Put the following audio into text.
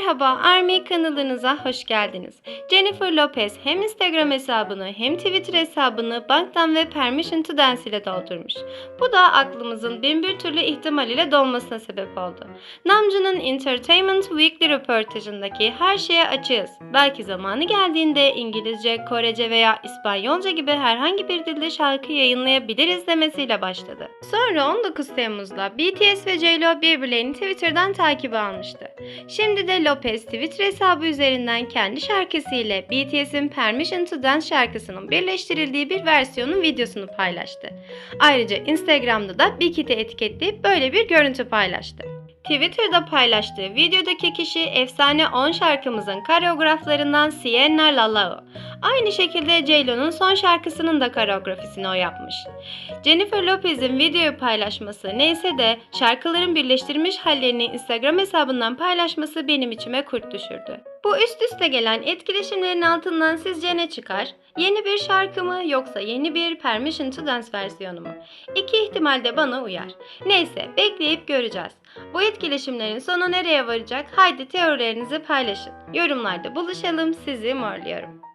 Merhaba, Army kanalınıza hoş geldiniz. Jennifer Lopez hem Instagram hesabını hem Twitter hesabını banktan ve Permission to Dance ile doldurmuş. Bu da aklımızın bin bir türlü ihtimal ile dolmasına sebep oldu. Namjoon'un Entertainment Weekly röportajındaki her şeye açığız. Belki zamanı geldiğinde İngilizce, Korece veya İspanyolca gibi herhangi bir dilde şarkı yayınlayabiliriz demesiyle başladı. Sonra 19 Temmuz'da BTS ve JLo birbirlerini Twitter'dan takip almıştı. Şimdi de Lopez Twitter hesabı üzerinden kendi şarkısıyla BTS'in Permission to Dance şarkısının birleştirildiği bir versiyonun videosunu paylaştı. Ayrıca Instagram'da da Big Hit'i etiketleyip böyle bir görüntü paylaştı. Twitter'da paylaştığı videodaki kişi efsane 10 şarkımızın koreograflarından Sienna Lalao. Aynı şekilde J.Lo'nun son şarkısının da koreografisini o yapmış. Jennifer Lopez'in videoyu paylaşması neyse de şarkıların birleştirilmiş hallerini Instagram hesabından paylaşması benim içime kurt düşürdü. Bu üst üste gelen etkileşimlerin altından sizce ne çıkar? Yeni bir şarkı mı yoksa yeni bir Permission to Dance versiyonu mu? İki ihtimal de bana uyar. Neyse bekleyip göreceğiz. Bu etkileşimlerin sonu nereye varacak? Haydi teorilerinizi paylaşın. Yorumlarda buluşalım. Sizi morluyorum.